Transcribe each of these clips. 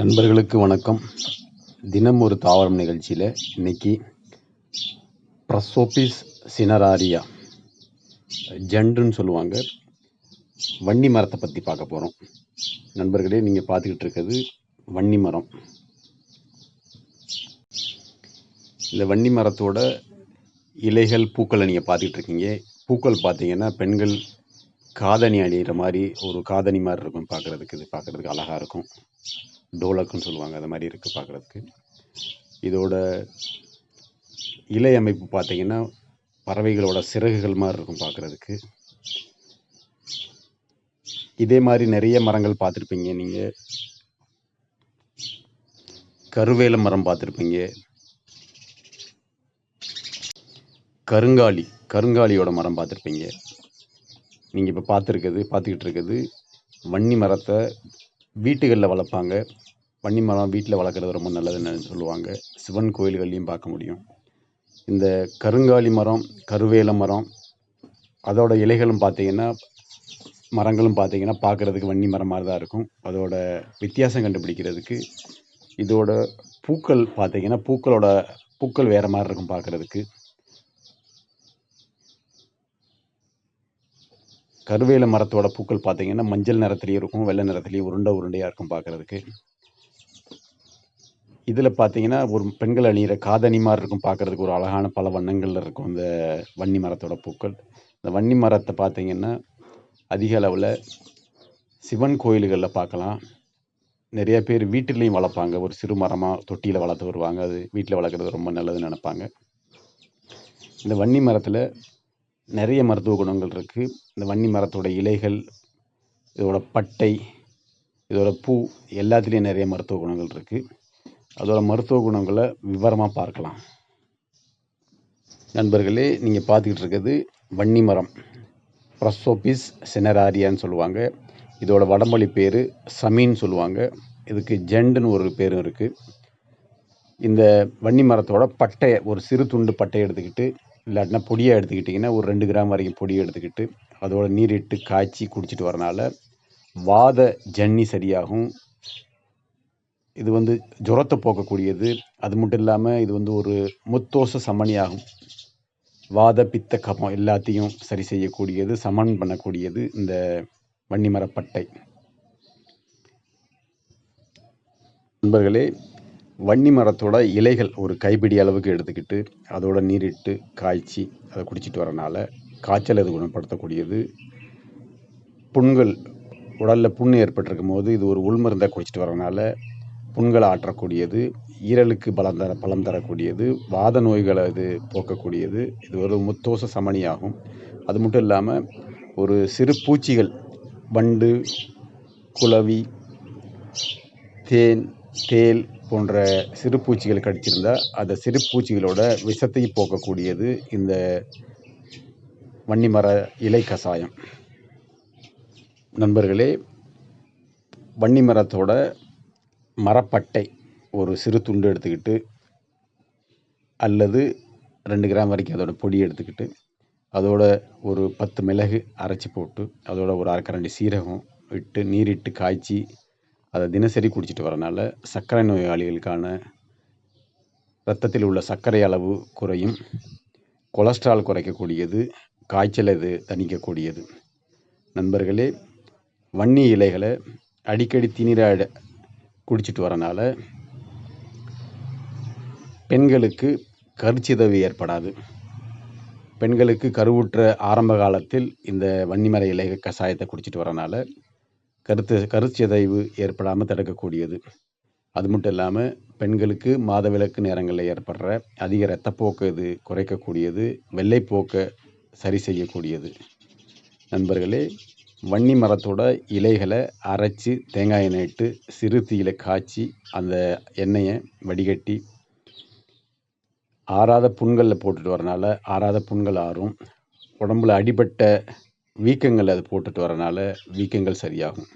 நண்பர்களுக்கு வணக்கம். தினம் ஒரு தாவரம் நிகழ்ச்சியில் இன்னைக்கு ப்ரசோபிஸ் சினராரியா ஜண்டுன்னு சொல்லுவாங்க. வன்னி மரத்தை பற்றி பார்க்க போகிறோம் நண்பர்களே நீங்கள் பார்த்துக்கிட்டு இருக்கிறது வன்னி மரம். இந்த வன்னி மரத்தோட இலைகள் பூக்களை நீங்கள் பார்த்துக்கிட்டு இருக்கீங்க. பூக்கள் பார்த்தீங்கன்னா பெண்கள் காதணி அணிகிற மாதிரி ஒரு காதணி மாதிரி இருக்கும். பார்க்குறதுக்கு இது பார்க்குறதுக்கு அழகாக இருக்கும். டோலக்குன்னு சொல்லுவாங்க அது மாதிரி இருக்குது பார்க்குறதுக்கு. இதோட இலை அமைப்பு பார்த்தீங்கன்னா பறவைகளோட சிறகுகள் மாதிரி இருக்கும் பார்க்குறதுக்கு. இதே மாதிரி நிறைய மரங்கள் பார்த்துருப்பீங்க நீங்கள் கருவேல மரம் பார்த்துருப்பீங்க. கருங்காலி கருங்காலியோட மரம் பார்த்துருப்பீங்க. நீங்கள் இப்போ பார்த்துருக்குது பார்த்துக்கிட்டு இருக்குது வன்னி மரத்தை வீட்டுகளில் வளர்ப்பாங்க. வன்னி மரம் வீட்டில் வளர்க்குறது ரொம்ப நல்லதுன்னு சொல்லுவாங்க. சிவன் கோயில்கள்லையும் பார்க்க முடியும். இந்த கருங்காலி மரம் கருவேல மரம் அதோட இலைகளும் பார்த்தீங்கன்னா மரங்களும் பார்த்தீங்கன்னா பார்க்குறதுக்கு வன்னி மரம் மாதிரி தான் இருக்கும். அதோட வித்தியாசம் கண்டுபிடிக்கிறதுக்கு இதோட பூக்கள் பார்த்தீங்கன்னா பூக்களோட பூக்கள் வேறு மாதிரி இருக்கும் பார்க்குறதுக்கு. கருவேல மரத்தோட பூக்கள் பார்த்தீங்கன்னா மஞ்சள் நிறத்துலேயும் இருக்கும் வெள்ளை நிறத்துலேயும் உருண்டை உருண்டையாக இருக்கும் பார்க்குறதுக்கு இதில் பார்த்தீங்கன்னா ஒரு பெண்கள் அணிகிற காதணி மாதிரி இருக்கும் பார்க்குறதுக்கு ஒரு அழகான பல வண்ணங்களில் இருக்கும் இந்த வன்னி மரத்தோட பூக்கள். இந்த வன்னி மரத்தை பார்த்தீங்கன்னா அதிக அளவில் சிவன் கோயில்களில் பார்க்கலாம் நிறைய பேர் வீட்டிலையும் வளர்ப்பாங்க. ஒரு சிறு மரமாக தொட்டியில் வளர்த்து வருவாங்க. அது வீட்டில் வளர்க்குறது ரொம்ப நல்லதுன்னு நினைப்பாங்க. இந்த வன்னி மரத்தில் நிறைய மருத்துவ குணங்கள் இருக்குது இந்த வன்னி மரத்தோட இலைகள் இதோட பட்டை இதோட பூ எல்லாத்துலேயும் நிறைய மருத்துவ குணங்கள் இருக்குது அதோட மருத்துவ குணங்களை விவரமாக பார்க்கலாம். நண்பர்களே நீங்கள் பார்த்துக்கிட்டு இருக்கிறது வன்னி மரம். ப்ரஸோபிஸ் செனராரியான்னு சொல்லுவாங்க. இதோட வடமொழி பேர் சமீன் சொல்லுவாங்க. இதுக்கு ஜெண்டுன்னு ஒரு பேரும் இருக்குது இந்த வன்னி மரத்தோட பட்டையை ஒரு சிறு துண்டு பட்டையை எடுத்துக்கிட்டு இல்லாட்டினா பொடியாக எடுத்துக்கிட்டிங்கன்னா ஒரு ரெண்டு கிராம் வரைக்கும் பொடியை எடுத்துக்கிட்டு அதோட நீரிட்டு காய்ச்சி குடிச்சிட்டு வரனால வாத ஜன்னி சரியாகும். இது வந்து ஜுரத்தை போக்கக்கூடியது. அது மட்டும் இல்லாமல் இது வந்து ஒரு முத்தோச சமனியாகும் வாத பித்த கபம் எல்லாத்தையும் சரி செய்யக்கூடியது சமன் பண்ணக்கூடியது இந்த வன்னிமரப்பட்டை. நண்பர்களே வன்னி மரத்தோட இலைகள் ஒரு கைப்பிடி அளவுக்கு எடுத்துக்கிட்டு அதோட நீரிட்டு காய்ச்சி அதை குடிச்சிட்டு வரனால காய்ச்சல் அது குணப்படுத்தக்கூடியது? புண்கள் உடலில் புண் ஏற்பட்டிருக்கும் போது இது ஒரு உள்மருந்தாக குடிச்சிட்டு வரனால புண்களை ஆற்றக்கூடியது ஈரலுக்கு பலம் தர பலம் தரக்கூடியது வாத நோய்களை இது போக்கக்கூடியது. இது ஒரு முத்தோச சமணியாகும். அது மட்டும் இல்லாமல் ஒரு சிறு பூச்சிகள் வண்டு குளவி தேன் தேல் போன்ற சிறு பூச்சிகள் கடிச்சிருந்தால் அந்த சிறு பூச்சிகளோட விஷத்தை போக்கக்கூடியது இந்த வன்னிமர இலை கஷாயம் நண்பர்களே வன்னிமரத்தோட மரப்பட்டை ஒரு சிறு துண்டு எடுத்துக்கிட்டு அல்லது ரெண்டு கிராம் வரைக்கும் அதோட பொடி எடுத்துக்கிட்டு அதோட ஒரு பத்து மிளகு அரைச்சி போட்டு அதோட ஒரு அரைக்கரண்டி சீரகம் விட்டு நீரிட்டு காய்ச்சி அதை தினசரி குடிச்சிட்டு வரனால சர்க்கரை நோயாளிகளுக்கான இரத்தத்தில் உள்ள சர்க்கரை அளவு குறையும். கொலஸ்ட்ரால் குறைக்கக்கூடியது காய்ச்சல் இது தணிக்கக்கூடியது. நண்பர்களே வன்னி இலைகளை அடிக்கடி திணிராட குடிச்சிட்டு வரனால பெண்களுக்கு கருச்சிதவு ஏற்படாது. பெண்களுக்கு கருவுற்ற ஆரம்ப காலத்தில் இந்த வன்னிமர இலை கஷாயத்தை குடிச்சிட்டு வரனால கருத்து கருச்சிதைவு ஏற்படாமல் தடுக்கக்கூடியது. அது மட்டும் இல்லாமல் பெண்களுக்கு மாதவிலக்கு நேரங்களில் ஏற்படுற அதிக இரத்தப்போக்கு இது குறைக்கக்கூடியது வெள்ளைப்போக்கை சரி செய்யக்கூடியது. நண்பர்களே வன்னி மரத்தோட இலைகளை அரைச்சி தேங்காய் எண்ணெய் இட்டு சிறு தீயில காய்ச்சி அந்த எண்ணெயை வடிகட்டி ஆறாத புண்களில் போட்டுட்டு வரனால ஆறாத புண்கள் ஆறும். உடம்புல அடிபட்ட வீக்கங்கள் அது போட்டுட்டு வரனால வீக்கங்கள் சரியாகும்.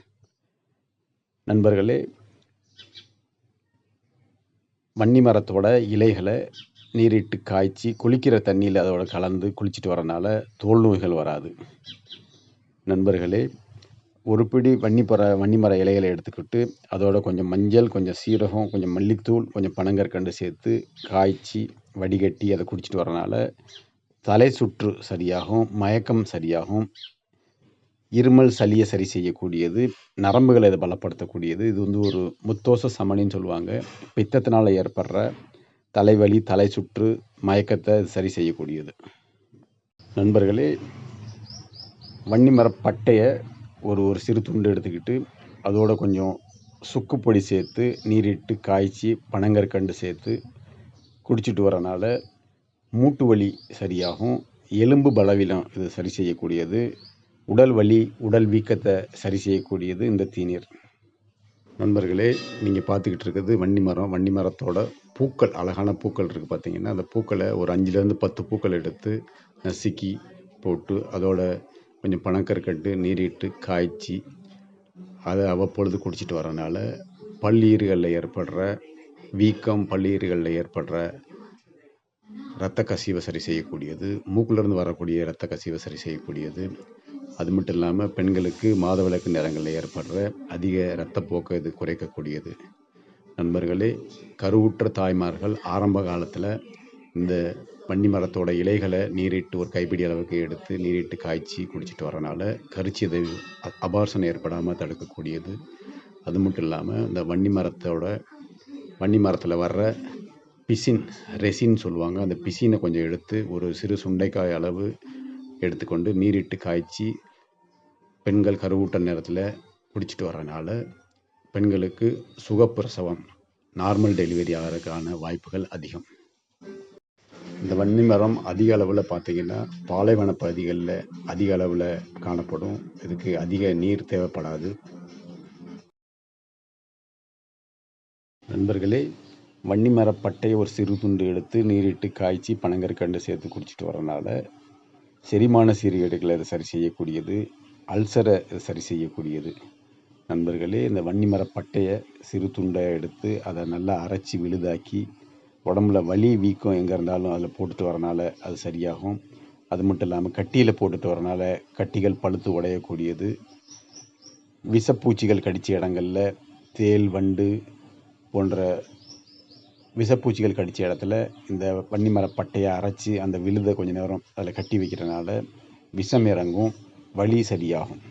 நண்பர்களே வன்னி மரத்தோட இலைகளை நீரிட்டு காய்ச்சி குளிக்கிற தண்ணியில் அதோட கலந்து குளிச்சுட்டு வரனால தோல் நோய்கள் வராது. நண்பர்களே ஒரு பிடி வன்னிப்பற வன்னிமர இலைகளை எடுத்துக்கிட்டு அதோட கொஞ்சம் மஞ்சள் கொஞ்சம் சீரகம் கொஞ்சம் மல்லித்தூள் கொஞ்சம் பனங்கற்கண்டு சேர்த்து காய்ச்சி வடிகட்டி அதை குடிச்சிட்டு வரனால தலை சுற்று சரியாகும் மயக்கம் சரியாகும். இருமல் சளியை சரி செய்யக்கூடியது நரம்புகளை இதை பலப்படுத்தக்கூடியது. இது வந்து ஒரு முத்தோச சமனின்னு சொல்லுவாங்க. பித்தத்தினால் ஏற்படுற தலைவலி தலை சுற்று மயக்கத்தை சரி செய்யக்கூடியது. நண்பர்களே வன்னிமர பட்டையை ஒரு ஒரு சிறு துண்டு எடுத்துக்கிட்டு அதோட கொஞ்சம் சுக்கு பொடி சேர்த்து நீரிட்டு காய்ச்சி பனங்கற்கண்டு சேர்த்து குடிச்சிட்டு வரனால மூட்டு வலி சரியாகும் எலும்பு பலவீனம் இது சரி செய்யக்கூடியது உடல் வலி உடல் வீக்கத்தை சரி செய்யக்கூடியது இந்த தீநீர். நண்பர்களே நீங்கள் பார்த்துக்கிட்டு இருக்கிறது வண்டி மரம் வன்னி மரத்தோட பூக்கள் அழகான பூக்கள் இருக்குது பார்த்தீங்கன்னா அந்த பூக்களை ஒரு அஞ்சுலேருந்து பத்து பூக்கள் எடுத்து நசுக்கி போட்டு அதோட கொஞ்சம் பனங்கற்கண்டு நீரிட்டு காய்ச்சி அதை அவ்வப்பொழுது குடிச்சிட்டு வரனால பல்லீறுகளில் ஏற்படுற வீக்கம் பல்லீறுகளில் ஏற்படுற இரத்த கசிவை சரி செய்யக்கூடியது மூக்கிலிருந்து வரக்கூடிய இரத்த கசிவை சரி செய்யக்கூடியது. அது மட்டும் இல்லாமல் பெண்களுக்கு மாதவிளக்கு நேரங்களில் ஏற்படுற அதிக இரத்தப்போக்கை இது குறைக்கக்கூடியது. நண்பர்களே கருவுற்ற தாய்மார்கள் ஆரம்ப காலத்தில் இந்த வன்னி மரத்தோட இலைகளை நீரிட்டு ஒரு கைப்பிடி அளவுக்கு எடுத்து நீரிட்டு காய்ச்சி குடிச்சிட்டு வரனால கருச்சிதை அபார்சனம் ஏற்படாமல் தடுக்கக்கூடியது. அது மட்டும் இல்லாமல் இந்த வன்னி மரத்தோட வன்னி மரத்தில் வர்ற பிசின் ரெசின் சொல்லுவாங்க. அந்த பிசினை கொஞ்சம் எடுத்து ஒரு சிறு சுண்டைக்காய் அளவு எடுத்துக்கொண்டு நீரிட்டு காய்ச்சி பெண்கள் கருவூட்ட நேரத்தில் குடிச்சிட்டு வரனால பெண்களுக்கு சுகப்பிரசவம் நார்மல் டெலிவரி ஆகிறதுக்கான வாய்ப்புகள் அதிகம். இந்த வன்னி மரம் அதிக அளவில் பார்த்தீங்கன்னா பாலைவன பகுதிகளில் அதிக அளவில் காணப்படும். இதுக்கு அதிக நீர் தேவைப்படாது. நண்பர்களே வன்னி மரப்பட்டையை ஒரு சிறு துண்டு எடுத்து நீரிட்டு காய்ச்சி பனங்கற்கண்டு சேர்த்து குடிச்சிட்டு வரனால செரிமான சீர்கேடுகளை அதை சரி செய்யக்கூடியது அல்சரை சரி செய்யக்கூடியது. நண்பர்களே இந்த வன்னி மரப்பட்டையை சிறு துண்டை எடுத்து அதை நல்லா அரைச்சி விழுதாக்கி உடம்புல வலி வீக்கம் எங்கே இருந்தாலும் அதில் போட்டுட்டு வரனால அது சரியாகும். அது மட்டும் இல்லாமல் கட்டியில் போட்டுட்டு வரனால கட்டிகள் பழுத்து உடையக்கூடியது. விஷப்பூச்சிகள் கடித்த இடங்களில் தேல் வண்டு போன்ற விஷப்பூச்சிகள் கடித்த இடத்துல இந்த வன்னிமர பட்டையை அரைச்சி அந்த விழுதை கொஞ்ச நேரம் அதில் கட்டி வைக்கிறனால விஷம் இறங்கும் வலி சரியாகும்.